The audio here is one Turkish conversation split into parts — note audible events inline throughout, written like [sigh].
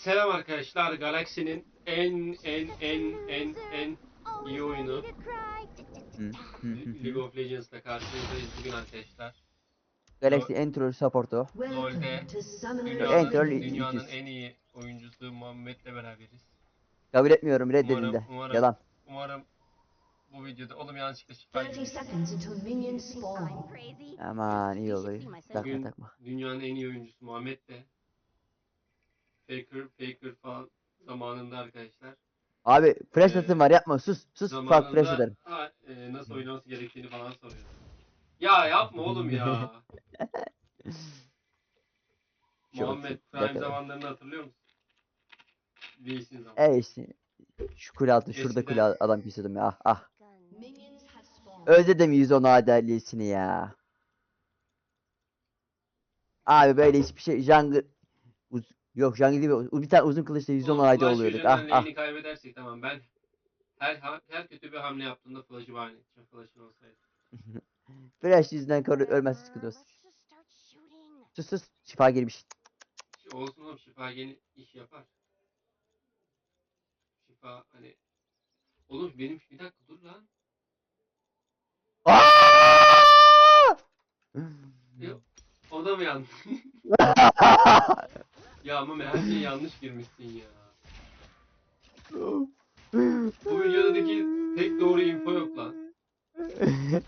Selam arkadaşlar. Galaxy'nin en en en en en iyi oyunu. League of Legends'la karşınızdayız bugün arkadaşlar. Galaxy en troll supportu. LoL'de En troll dünyanın, dünyanın 200. en iyi oyuncusu Muhammed'le beraberiz. Kabul etmiyorum reddedildi. Umarım- umarım- Yalan. Umarım bu videoda oğlum yanlışlıkla şifre 30 seconds until minions spawn. Aman iyi olur. Takma takma. dünyanın en iyi oyuncusu Muhammed'le Faker, Faker falan zamanında arkadaşlar. Abi flash Ee, atın var yapma sus sus bak flash atarım. ha, e, nasıl oynaması gerektiğini falan soruyor. Ya yapma oğlum ya. [laughs] Muhammed Prime bakalım. zamanlarını hatırlıyor musun? Zaman. E işte şu kule altı şurada Eskiden- kule adam kesiyordum ya ah ah. Özledim 110 adaliyesini ya. Abi böyle hiçbir şey jungle Uz... yok değil bir, bir tane uzun kılıçla 110 Oğlum, ayda oluyorduk ah ah. kaybedersek tamam ben her her kötü bir hamle yaptığımda flash'ı bahane edeceğim. Flash'ın olsaydı. [laughs] Flash yüzünden koru ölmez sıkıntı olsun. Sus sus şifa girmiş. Olsun oğlum şifa yeni iş yapar. Şifa hani Oğlum benim bir dakika dur lan. Yok. O da mı yanlış? [laughs] [laughs] ya ama her şeye yanlış girmişsin ya. Bu videodaki tek doğru info yok lan. [laughs]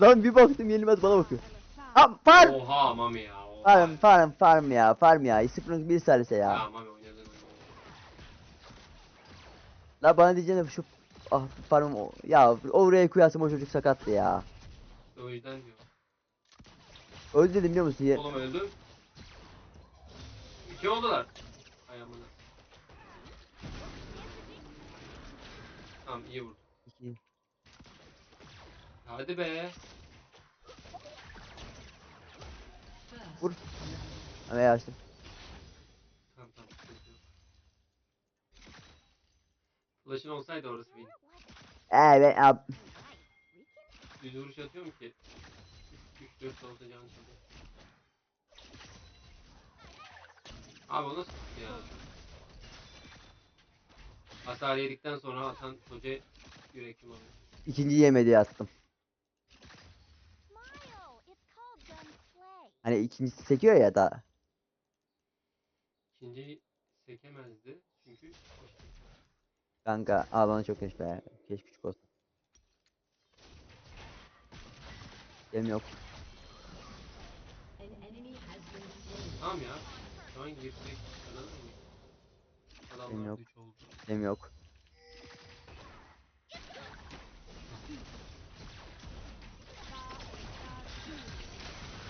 Lan bir baktım yenilmez bana bakıyor. Ha farm! Oha Mami ya. Oha. Farm farm farm ya farm ya. Sıfırın bir salise Ya ya. Mami oynadın. La bana diyeceğine şu ah farm o- ya oraya koyarsam o çocuk sakattı ya. O yüzden diyor. Öldü dedim biliyor musun? Ye- Oğlum öldüm. İki oldular. Ay amına. Tamam iyi vurdum. İki. Hadi be. Vur. Ama açtım. Tamam tamam. Flash'ın olsaydı orası benim. Evet ab Düz vuruş atıyorum ki. 3-4 olsa can Abi o nasıl ya? Hasar yedikten sonra atan hoca yürekli alıyor. ikinci yemedi attım. Hani ikincisi sekiyor ya da. İkinciyi sekemezdi çünkü Kanka aa bana çok genç be. Keşke küçük olsun. Dem yok. Tamam ya. Şu an girsek kazanır mıyız? Adamlar yok. 3 oldu. Dem yok.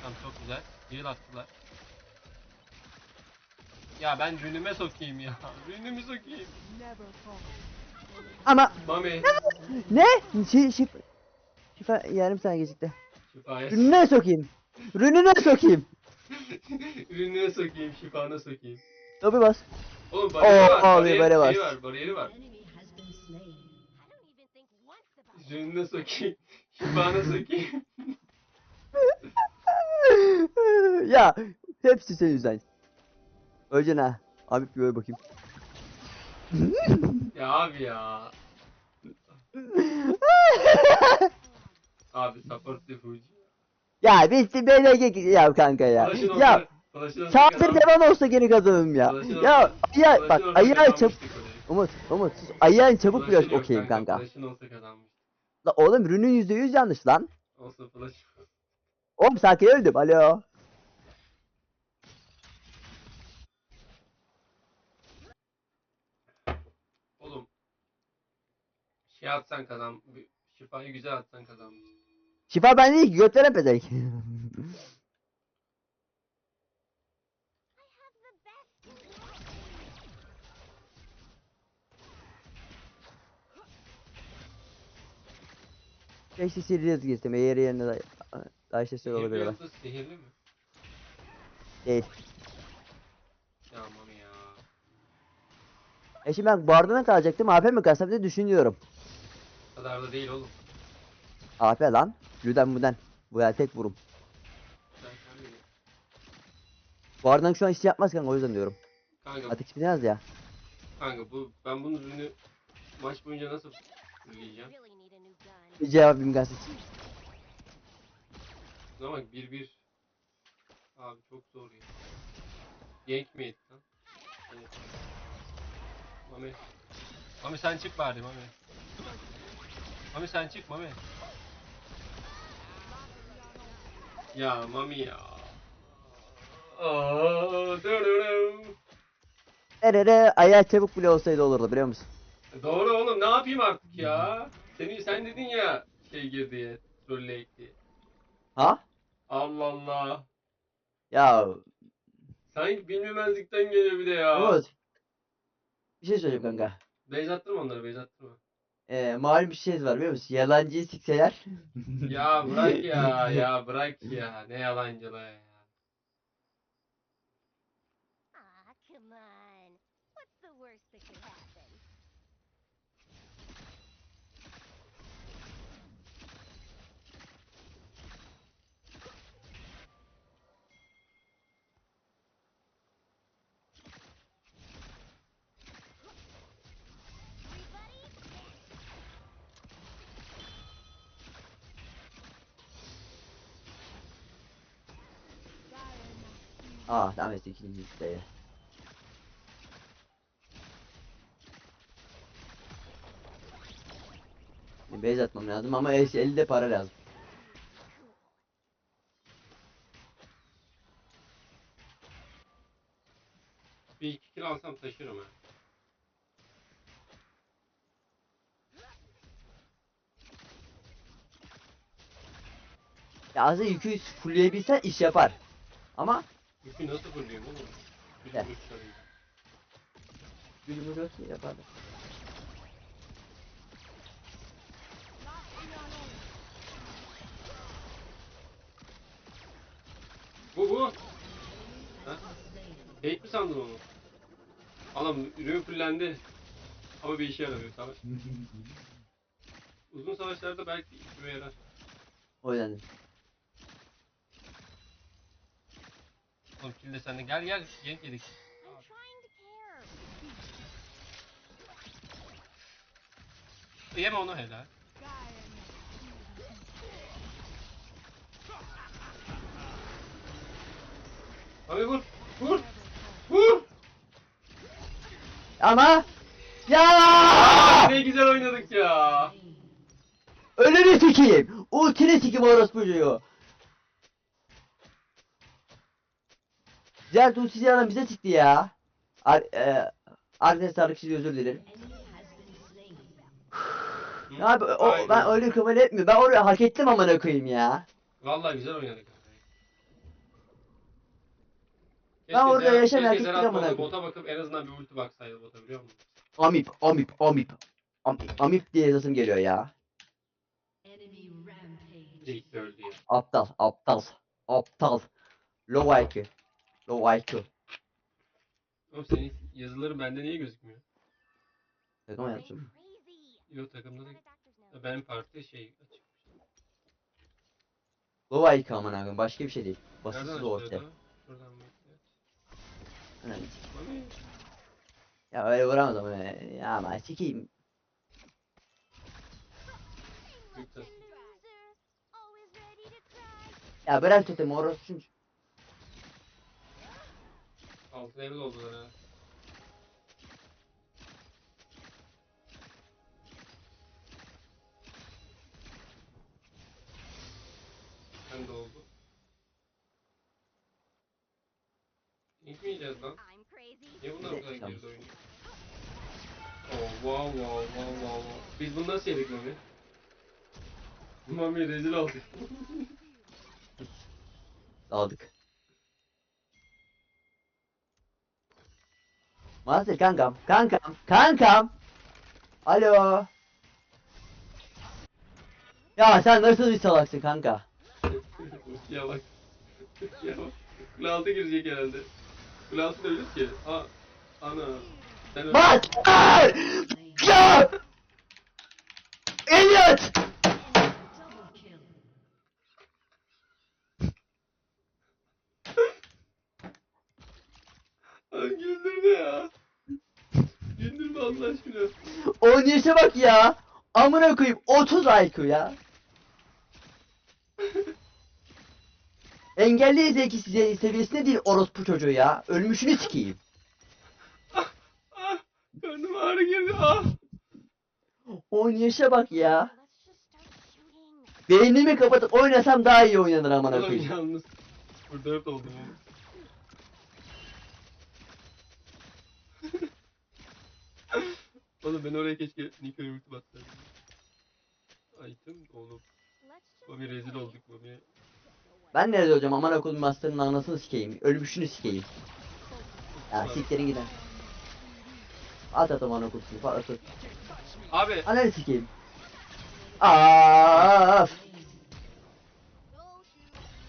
Tamam çok güzel. Heal attılar. Ya ben rünüme sokayım ya. [laughs] Rünümü sokayım. Ama Mami. ne? Şi, şif şifa yarım saniye gecikti. Şifaya. Rününe sokayım. Rününe sokayım. [laughs] Rününe sokayım, şifana sokayım. Tabi bas. Oğlum bariyeri Oo, var, bariyeri, böyle var. var, bariyeri var. An enemy has been slain. Rününe sokayım, [laughs] şifana sokayım. [laughs] ya hepsi senin yüzünden. Öleceksin ha. Abi bir öl bakayım. ya abi ya. abi support defucu. Ya bitti BLG ya kanka ya. Ya kazan- devam olsa geri kazanırım ya. Ya ya bak olsa ayağın çabuk. Umut Umut sus. ayağın çabuk biraz okeyim kanka. Flash'ın olsa kazanmış. La oğlum rünün yüzde yüz yanlış lan. Olsa flash. Oğlum sakin öldüm alo. Oğlum. Şey atsan kazan. Şifayı güzel atsan kazanmış. Şifa ben değil ki götlere pezelik. Keşke Sirius girsem eğer yerine da daha işte Sihirli olabilir bak. yıldız sihirli mi? Değil. Ya aman ya. E şimdi ben bardına kalacaktım AP mi kalsam diye düşünüyorum. O kadar da değil oğlum. AP lan. Lüden müden. Bu ya tek vurum. Bile. Bardan şu an hiç yapmaz kanka o yüzden diyorum. Kanka, Ateş biraz ya. kanka bu ben bunun ürünü maç boyunca nasıl fullleyeceğim? Bir cevabım gelsin. Buna bak 1-1. Abi çok zor ya. Gank mi etti lan? Evet. Mami. Mami sen çık bari Mami. Mami sen çık Mami. Ya Mami ya. Aa, dırırım. Nerede ayağı çabuk bile olsaydı olurdu biliyor musun? Doğru oğlum ne yapayım artık ya? Seni sen dedin ya şey gir diye, trolleyek diye. Ha? Allah Allah. Ya Sanki bilmemezlikten geliyor bir de ya. Umut. Bir şey söyleyeyim kanka. Beyz attırma onları, beyz Ee, malum bir şey var biliyor musun? Yalancıyı sikseler. Ya bırak ya, [laughs] ya bırak ya. Ne yalancılığı Aa devam et ikinci siteye. Base atmam lazım ama el- elde para lazım. Bir iki kill alsam taşırım ha. Ya aslında yükü fullleyebilsen iş yapar. Ama Yükü nasıl fırlayayım oğlum? Bir Gel. vuruş sarayım. gülümü ki yapardı. Bu bu. Ha? Fake mi sandın onu? Adam ürün fullendi. Ama bir işe yaramıyor savaş. [laughs] Uzun savaşlarda belki işime yarar. O yüzden. Oğlum kill de sende. Gel gel. Gank yedik. Yeme onu helal. Abi vur. Vur. Vur. Ama ya Ne güzel oynadık ya. ölünü sikeyim. Ultini sikeyim orospu çocuğu. Diğer ultisi adam bize çıktı ya. Ar e Arkadaşlar kişi özür dilerim. Slain. Abi o, Aynen. ben öyle kabul etmiyorum. Ben orayı hak ettim amına koyayım ya. Vallahi güzel oynadık. Ben orada tek Serhat bir amına bota, bakıp en azından bir ulti baksaydı bota biliyor musun? Amip, amip, amip. Amip, amip diye yazasım geliyor ya. Ya. Aptal, aptal, aptal. Low IQ. Low IQ. Oğlum senin yazıların bende niye gözükmüyor? Takım yaptım. Yok takımda da benim parti şey açık. Low IQ aman akım başka bir şey değil. Basitsız o ortaya. Şuradan mı? Evet. Ya öyle vuramadım. Ya ama çekeyim. Ya bırak tete moros çünkü. 6 level oldular ha. Ben de oldu. İlk mi yiyeceğiz lan? Niye bunlar bu kadar girdi oyunu? Oh wow wow wow wow wow. Biz bunu nasıl yedik Mami? Mami rezil olduk. Aldık. Master kankam, kankam, kankam. Alo. Ya sen nasıl bir salaksın kanka? [laughs] ya bak. ya bak. Kule altı girecek herhalde. Kule altı da ölür ki. Aa. Ana. Sen. Master! Ya! Ay güldürdü ya. Allah aşkına. Oynayışa bak ya. Amına koyayım 30 IQ ya. Engelli zeki size seviyesinde değil orospu çocuğu ya. Ölmüşünü sikeyim. Ah, karnım ağrı girdi. Ah. Oynayışa bak ya. Beynimi kapatıp oynasam daha iyi oynanır amına Oğlum koyayım. yalnız. Burada dört oldum oğlum. [laughs] [laughs] Oğlum ben oraya keşke Niko'yu ulti bassaydım. Item oğlum. Mami rezil olduk Mami. Ben nerede olacağım amına koyayım master'ın anasını sikeyim. Ölmüşünü sikeyim. Ya siktirin giden. At at koyayım. At at. Abi Ananı sikeyim. Af. Don't you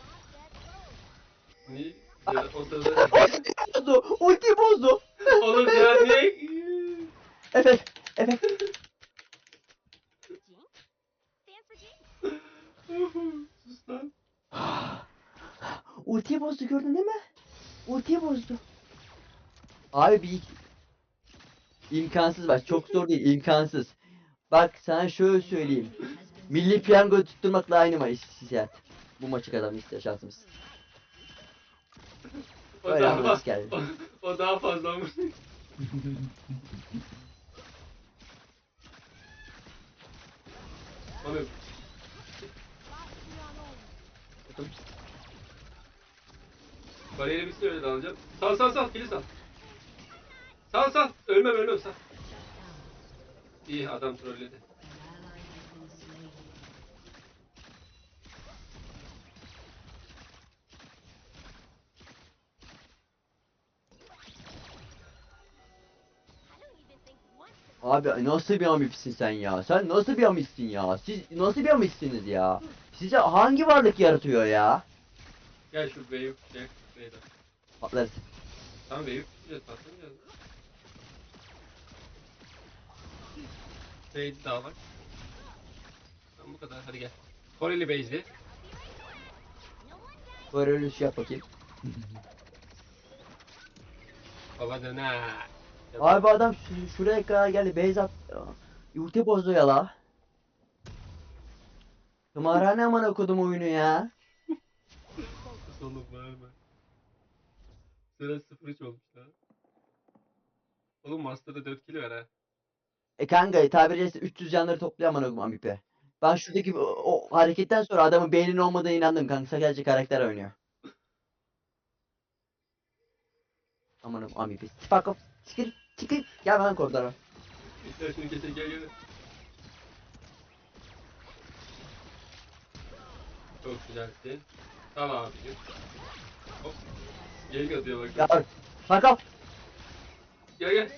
not that close. ni ya, o sırada. [laughs] Ulti bozdu. oğlum ya niye? Evet. Evet. Sus [laughs] lan. Ultiyi bozdu gördün değil mi? Ultiyi bozdu. Abi bir imkansız bak çok zor değil imkansız. Bak sana şöyle söyleyeyim. Milli piyango tutturmakla aynı maç hissiyat. Bu maçı istiyor şansımız. O Öyle daha, geldi. o, o daha fazla [laughs] olmuş. Mami bariyeri bitsin öyle dalacağım. Sal sal sal kili sal. Sal sal ölmem ölmem sal. İyi adam trolledi. Abi nasıl bir amipsin sen ya? Sen nasıl bir amipsin ya? Siz nasıl bir amipsiniz ya? Size hangi varlık yaratıyor ya? Gel şu B'yi şey B'yi de. Patlarız. Tamam B'yi tutacağız patlamayacağız. B'yi daha bak. Tamam bu kadar hadi gel. Koreli. Böyle öyle şey yap bakayım. Baba döner. Abi adam şu- şuraya kadar geldi. Beyz at. Ulti bozdu ya la. Tımarhane amına kodum oyunu ya. Oğlum bağırma. Sıra 0-3 olmuş lan. Oğlum Master'da 4 kilo var ha. E kanka tabiri caizse 300 canları toplayan amına kodum amipe. Ben şuradaki o, o hareketten sonra adamın beyninin olmadığına inandım kanka. Sadece karakter oynuyor. Aman amipe. Fuck off. Çıkır. Çıkır. Gel lan koridora. İster şunu kesin gel gel. Çok güzelsin. Tamam abicim. Hop. Gel atıyor bak. Ya off. Gel gel.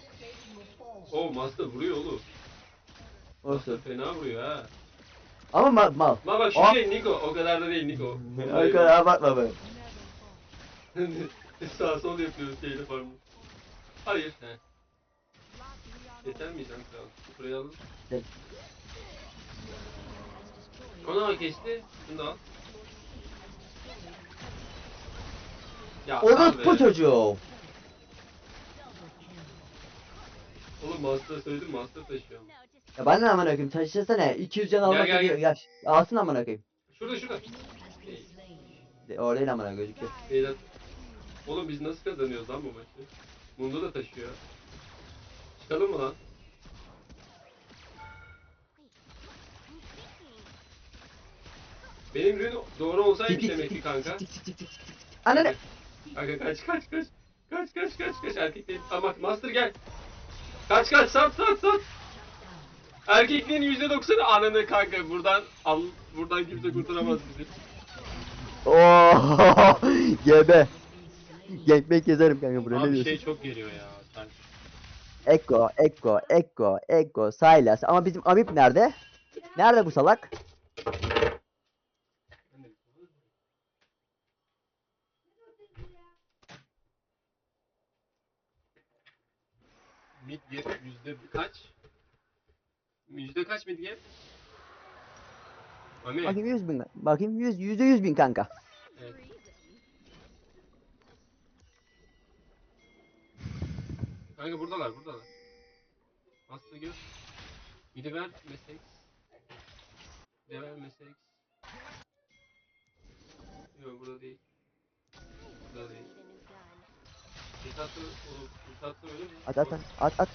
Oo Master vuruyor oğlum. Master Olsun. fena vuruyor ha. Ama mal. mal. Ama bak şu Ah. şey Niko. O kadar da değil Niko. [laughs] O kadar abartma be. [laughs] Sağ sol yapıyoruz şeyle farmı. Hayır. He. Yeter miyiz lan kral? Burayı alalım. Evet. Onu al geçti. Şunu da al. Ya Orospu abi. çocuğu. Oğlum Master söyledim Master taşıyor. No, just Ya ben de amına koyayım taşısana 200 can almak gel, gel, gel. Alsın amına koyayım. Şurada şurada. De- Orada değil amına gözüküyor. Beyler. Oğlum biz nasıl kazanıyoruz lan bu maçı? Mundo da taşıyor. Çıkalım mı lan? Benim rün doğru tik, demek ki kanka. Ananı. Kanka kaç kaç kaç. Kaç kaç kaç kaç erkeklerin. Ama Master gel. Kaç kaç sat sat sat. Erkekliğin %90'ı ananı kanka buradan al buradan kimse kurtaramaz bizi. Oo, [laughs] Gebe. Gekmek gezerim kanka buraya ne Abi diyorsun? şey çok geliyor ya. Sanki. Ekko, Ekko, Ekko, Ekko, Sylas. Ama bizim Amip nerede? Nerede bu salak? Mid gap yüzde kaç? Yüzde kaç mid gap? Bakayım 100 bin. Bakayım 100, yüzde 100 bin kanka. Evet. Kanka buradalar buradalar. Aslı gör. De ver mesek. Bir de ver mesek. Yok burada değil. Burada değil. Fırsatı oğlum fırsatı öyle mi? At at at at.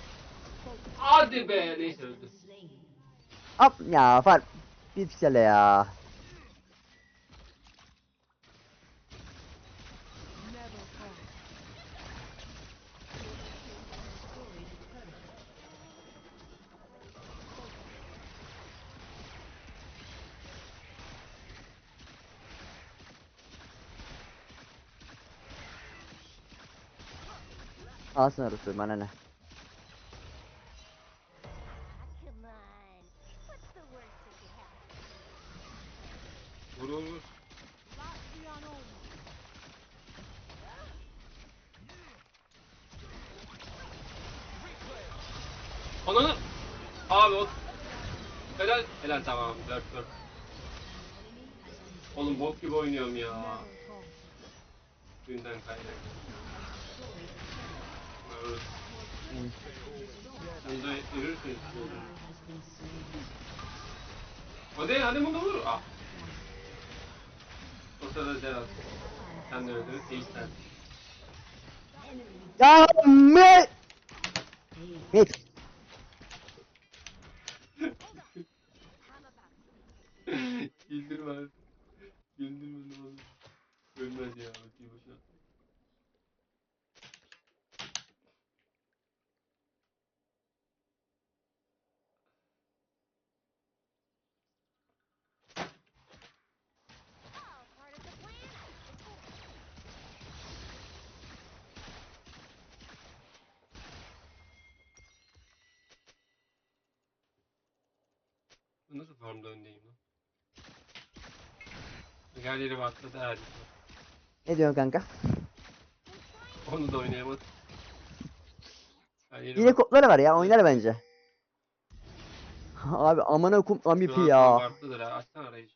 Hadi be neyse öldü. Hop ya far. Bir piksele ya. Alsın arası bana ne. me! Vedi? Her atladı her. Ne diyorsun kanka? Onu da oynayamadı. Her yeri Yine kodları var ya oynar bence. Abi amına kum Şu MVP an ya. Ha. Açsana arayıcı.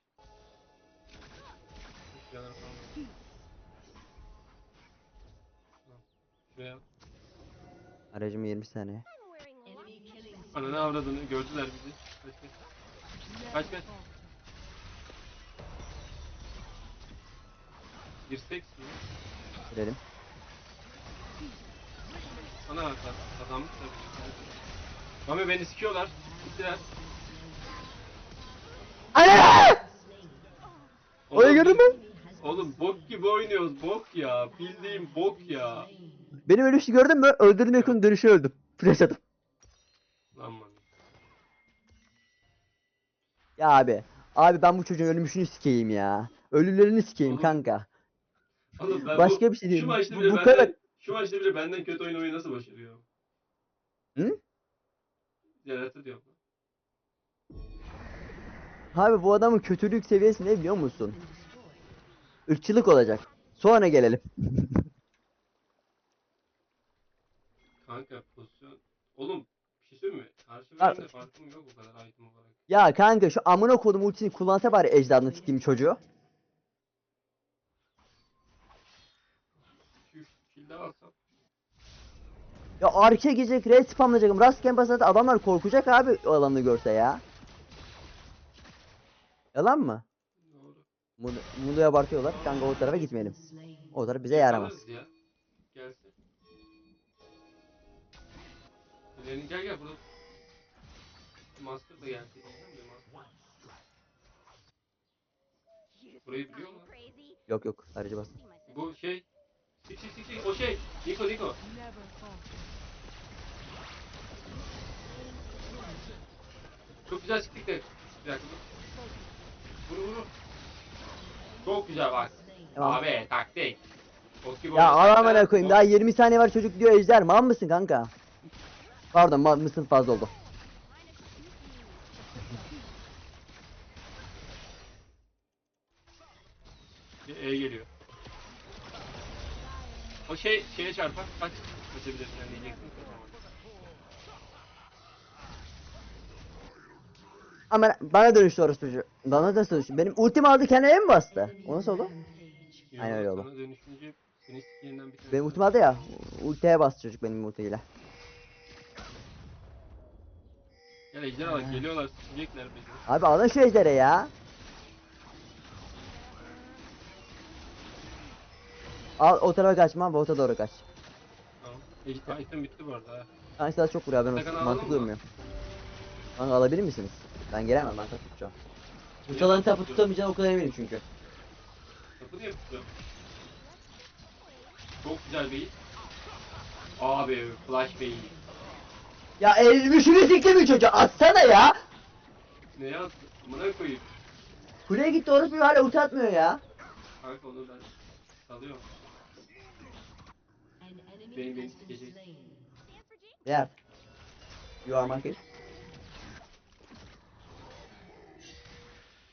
Şuraya. Aracım 20 saniye. Enemy killing. Ananı avradını gördüler bizi. Kaç kaç. Kaç kaç. Girsek mi? Girelim. Ana kazanmış tabii. Mami beni sikiyorlar. Gittiler. Ana! Orayı gördün mü? Oğlum bok gibi oynuyoruz bok ya. Bildiğim bok ya. Benim ölüşü gördün mü? Öldürdüm yakın dönüşü öldüm. Flash atıp. Lan Mami. Ya abi. Abi ben bu çocuğun ölmüşünü sikeyim ya. Ölülerini sikeyim Oğlum, kanka. Oğlum ben Başka bu, bir şey değil. Şu maçta Bu- bile bu benden, kadar- şu maçta bile benden kötü oynamayı nasıl başarıyor? Hı? Yaratı diyorum. Abi bu adamın kötülük seviyesi ne biliyor musun? Irkçılık olacak. Sonra gelelim. [laughs] Kanka pozisyon. Oğlum bir şey söyleyeyim mi? Karşı bölümde farkım yok o kadar item olarak. Ya kanka şu amına kodum ultisini kullansa bari ecdadını sikeyim çocuğu. Şu kill daha alsam. Ya arkaya gidecek, red spamlayacakım. Rastgele basarsa adamlar korkacak abi o alanı görse ya. Yalan mı? Bunu, bunu abartıyorlar. Kanka o tarafa gitmeyelim. O taraf bize yaramaz. Ya. Gelsin. Gel gel burada. Master da gelsin. Burayı biliyor I'm mu? crazy? Yok yok aracı bas. Bu şey. Sik sik sik sik o şey. Niko Niko. Çok güzel siktik de. Bir dakika dur. Vuru vuru. Çok güzel bak. Tamam. Abi taktik. Gibi Ya amına da- koyayım daha 20 saniye var çocuk diyor ejder. Mal mısın kanka? Pardon mal mısın fazla oldu. Kaç. Kaçabilirsin yani diyeceksin. Ama bana dönüştü çocuğu. Bana nasıl dönüştü? Benim ultim aldı kendine mi bastı? O nasıl oldu? Yok, Aynen öyle oldu. Sana dönüşünce senin skillinden bir tane. Benim ultim aldı ya. Ultiye bastı çocuk benim ultiyle. Gel ejderha bak geliyorlar sikecekler bizi. Abi alın şu ejderi ya. Al o tarafa kaçma, bota doğru kaç. Ejderha item bitti bu arada daha çok vuruyor ben mantıklı durmuyor. Kanka alabilir misiniz? Ben gelemem ben tapu tutacağım. Utalan tapu tutamayacağını o kadar eminim çünkü. Kapı niye tutuyor? Çok güzel beyit. Abi flash beyit. Ya elmişini siktir mi çocuğa atsana ya. Ne yaz? Amına koyayım. Kuleye gitti orası hala ulti atmıyor ya. Kanka onu ben salıyorum. Beni sikecek. G. Yeah. You are monkey.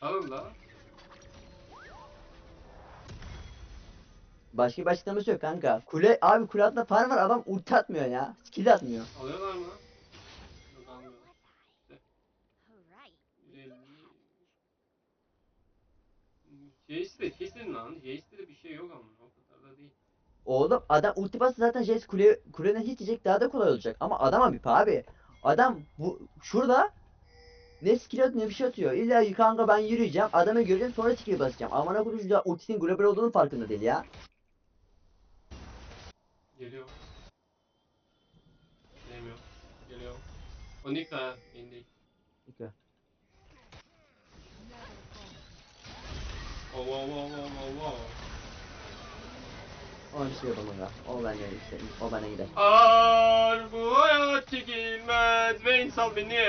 Alın la. Başka bir açıklaması yok kanka. Kule abi kule altında farm var adam ulti atmıyor ya. Skill atmıyor. Alıyorlar mı? Yok. 150. Jace'de de kesin lan. Jace'de de bir şey yok ama o kadar da değil. Oğlum adam ulti bassa zaten Jace kule, kuleden hiç yiyecek daha da kolay olacak. Ama adam abi abi. Adam bu şurada ne skill atıyor ne bir şey atıyor. İlla kanka ben yürüyeceğim adamı göreceğim sonra skill basacağım. Amına koyayım şurada ultisinin global olduğunun farkında değil ya. Geliyor. Gelemiyor. Geliyor. Onika indi. Peki. Oh wow wow wow wow wow. Ona şey yapamam ya. O benden işte. O benden gider. Ar bu hayat çekilmez ve insan beni.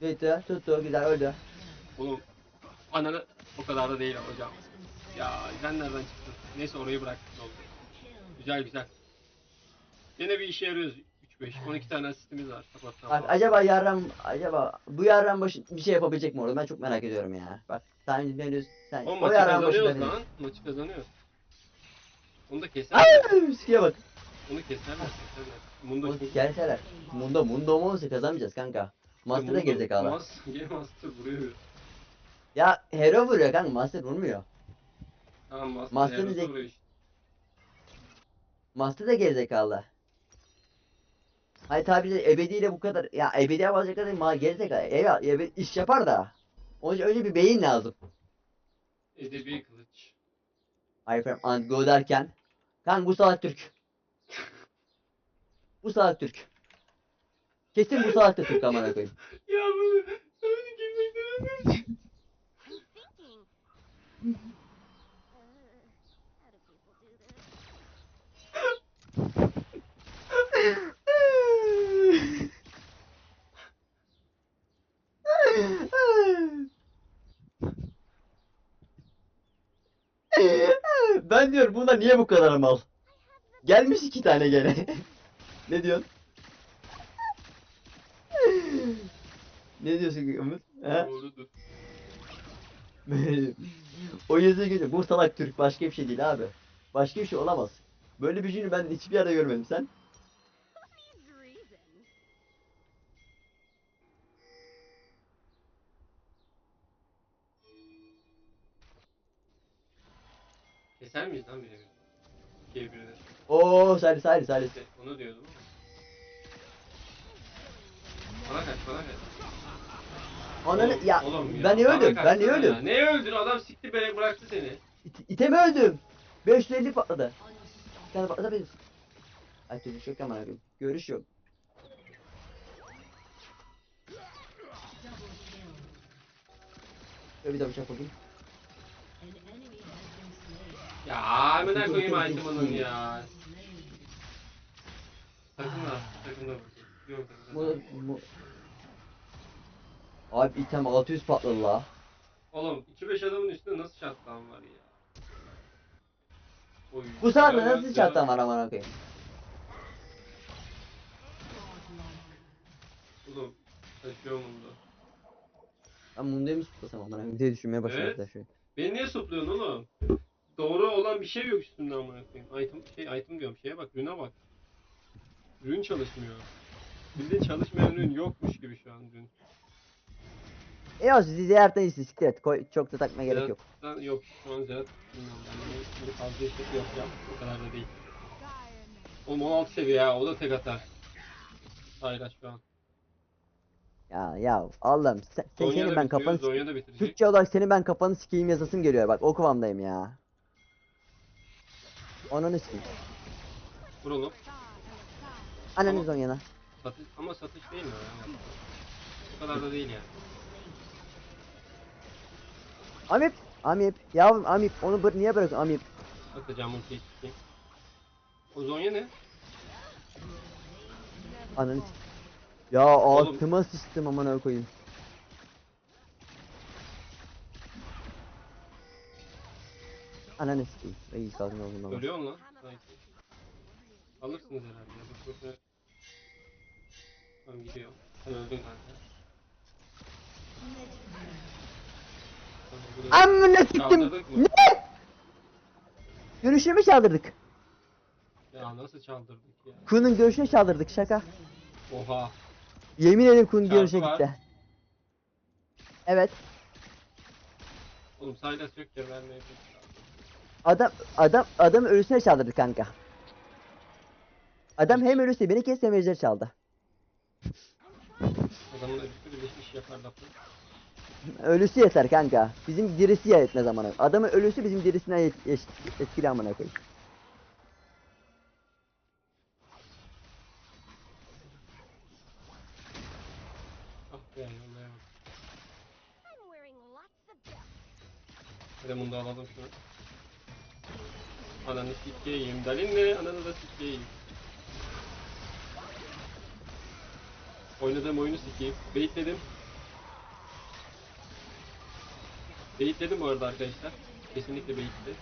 Tuttu tuttu güzel öldü. Oğlum ananı o kadar da değil hocam. Ya sen nereden çıktın? Neyse orayı bıraktık oldu. Güzel güzel. Yine bir işe yarıyoruz 3-5. 12 tane asistimiz var. Sabahtan Bak falan. acaba yarram acaba bu yarram başı bir şey yapabilecek mi orada? Ben çok merak ediyorum ya. Bak tahmin ediyorsun sen. O maçı yarram başı kazanıyoruz lan. Maçı kazanıyoruz. Onu da. Ay, Skiye bak. Onu keserler keserler. Mundo çok... gelseler. Mundo Mundo mu olsa kazanmayacağız kanka. Master da Mundo- gerizekalı. Mas, [laughs] Game Master vuruyor. Ya hero vuruyor kanka Master vurmuyor. Tamam Master, Master vuruyor işte. Master da gerizekalı. Hayır tabi de ebediyle bu kadar ya ebedi yapacak kadar ma gerizekalı. Evet ebe, iş yapar da. Onun için önce bir beyin lazım. Edebi kılıç. I from and go derken. Kanka bu salak Türk. bu salak Türk. Kesin bu salak da Türk amına koyayım. [laughs] Ya bunu... Bunu gülmekten I'm [laughs] ben diyorum bunlar niye bu kadar mal? Gelmiş iki tane gene. ne diyorsun? ne diyorsun Umut? Ha? Doğrudur. o yazıya geliyor. Bu salak Türk başka bir şey değil abi. Başka bir şey olamaz. Böyle bir cümle ben hiçbir yerde görmedim sen. Keser miyiz lan birebir? İkiye birine. Oo Salih Salih Salih. İşte onu diyordum ama. Bana kaç bana kaç. Ananı Oğlum, ya oğlum ben niye bana öldüm? Ben niye kaçsana öldüm? ya. Neye öldün? Adam sikti beni bıraktı seni. İt- iteme öldüm. 550 patladı. Bir tane patlatabiliriz. Ay görüş yok aman abim. Görüş yok. Şöyle bir daha bıçak bakayım. An enemy has been slain. Ya amına Dur, koyayım dur, dur, item'ının dur. ya. Slain. Takımla, takımla vurdu. Yok Bu, takımla. bu... Abi item 600 patladı la. Oğlum 2-5 adamın üstünde nasıl şattan var ya? Oy. Bu saatte Ya, nasıl ya. var aman koyayım. Godlike. Oğlum taşıyor mundo. Ben bunu demiş tutlasam aman koyayım diye düşünmeye başladım Evet. evet. şu. Beni niye sopluyorsun oğlum? Doğru olan bir şey yok üstünde amına koyayım. Item, şey, item diyorum şeye bak, rüne bak. Rün çalışmıyor. Bildiğin çalışmayan rün yokmuş gibi şu an rün. E olsun siz diğer iyisi siktir et. Koy, çok da takmaya gerek yok. Zerat'tan yok şu an Zerat bilmiyorum bunu şimdi fazla işlek yapacağım. O kadar da değil. Oğlum 16 seviye ya o da tek atar. Hayır şu an. Ya ya Allah'ım sen, sen Zonya da ben bitiriyor, kafanı Zonya da bitirecek. Türkçe olarak senin ben kafanı sikeyim yazasım geliyor bak o kıvamdayım ya. Ananı sikeyim. Vur oğlum. Ananı Tamam. Zonya'na. Satış, ama satış değil mi? Yani? Bu kadar da değil yani. Amip. Amip. Yavrum Amip. Onu bır niye bırakıyorsun Amip? Atacağım ultiyi sikeyim. O Zonya ne? Ananı sikeyim. Ya altıma sıçtım amına koyayım. Ananı sikeyim. İyi kaldım oğlum. Ölüyor mu lan? Alırsınız herhalde. Bak burada. Tamam gidiyor. Sen öldün kanka. Bu Amına siktim. Ne? Görüşümü çaldırdık. Ya nasıl çaldırdık ya? Kun'un görüşünü çaldırdık şaka. Oha. Yemin ederim Kun görüşe var. gitti. Evet. Oğlum Saylas yok ya vermeye. Adam adam adam ölüsüne çaldırdı kanka. Adam hem ölüsü beni kes hem ejderi çaldı. Adamın ölüsü birleşmiş yapar lafı. Ölüsü yeter kanka. Bizim dirisi yetmez amına. Adamın ölüsü bizim dirisine yet- eş- etkili amına koyayım. Ah. Bir de bunu da alalım şunu. Ananı sikeyim. Dalinle ananı da sikeyim. Oynadığım oyunu sikeyim. Baitledim. Baitledim bu arada arkadaşlar. Kesinlikle baitli.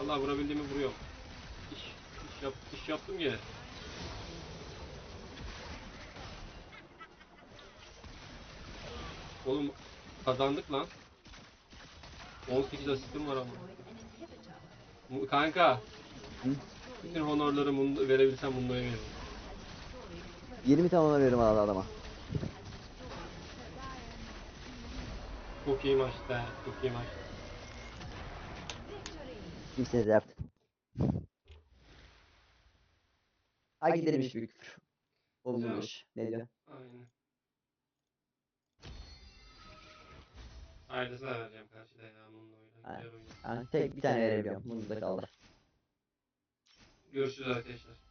Allah vurabildiğimi vuruyorum. İş, iş, yap, iş yaptım yine. Oğlum kazandık lan. 18 asistim var ama. Mu- Kanka. Bütün honorları Mundo, verebilsem Mundo'ya veririm. 20 tane ona veririm adam- adama. Çok iyi maçtı ha, çok iyi maç. Kimsiniz yaptı. Ay gidelim iş büyük küfür. Olmuş. Ne diyor? Aynen. Ayrıca vereceğim karşıda ya. Güzel oyun. Ben tek bir tane verebiliyorum. Bunu da kaldı. Görüşürüz arkadaşlar.